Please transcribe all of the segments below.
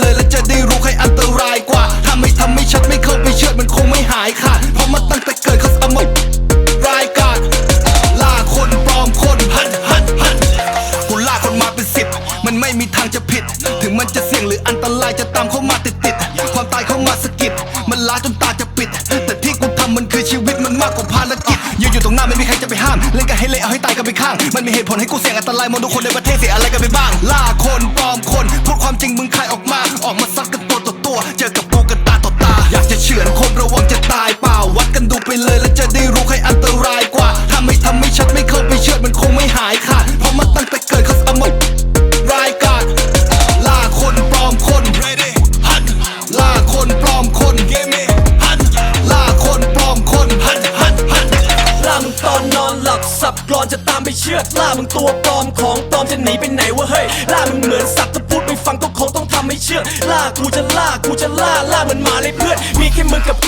ได้รู้ใครอันตรายกว่า ถ้าไม่ทำไม่ชัดไม่เข้าไปเชื่อมันคงไม่หายขาดเพราะมันตั้งแต่เกิดเขาเอามารายการล่าคนปลอมคนหันหันหันกูล่าคนมาเป็นสิบมันไม่มีทางจะผิด ถึงมันจะเสี่ยงหรืออันตรายจะตามเข้ามาติดติดความตายเข้ามาสะกิด มันล้าจนตาจะปิด แต่ที่กูทำมันคือชีวิตมันมากกว่าภารกิจยืนอยู่ตรงหน้าไม่มีใครจะไปห้ามเล่นกันให้เละเอาให้ตายกันไปข้าง มันมีเหตุผลให้กูเสี่ยงอันตรายมองดูคนในประเทศเสียอะไรกันไปบ้างล่าคนายขาดเพราะมันตั้งแต่เกิดเขาเอามารายการล่าคนปลอมคนหันล่าคนปลอมคนหันล่าคนปลอมคนหันหันหันล่ามึงตอนนอนหลับสับกรอนจะตามไปเชือดล่ามึงตัวปลอมของปลอมจะหนีไปไหนวะเฮ้ยล่ามึงเหมือนสัตว์ถ้าพูดไม่ฟังก็คงต้องทำให้เชื่อล่ากูจะล่ากูจะล่าล่ามันมาเลยเพื่อนมีแค่มึงกับ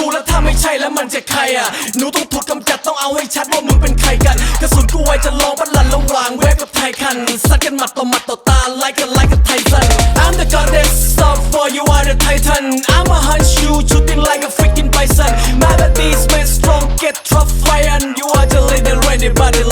แล้วมันจะใครอะหนูต้องถูกกำจัดต้องเอาให้ชัดว่ามึงเป็นใครกัน กระสุนกูไวจะลองบัลลันระหว่างเวฟกับไทยคันซัดกันหมัดต่อหมัดต่อตาไล่กันไล่กันไทยซัน I'm the goddess of for you are the titan I'm a hunt you shooting like a freaking bison My body's made strong get tough fire and you are the lady ready body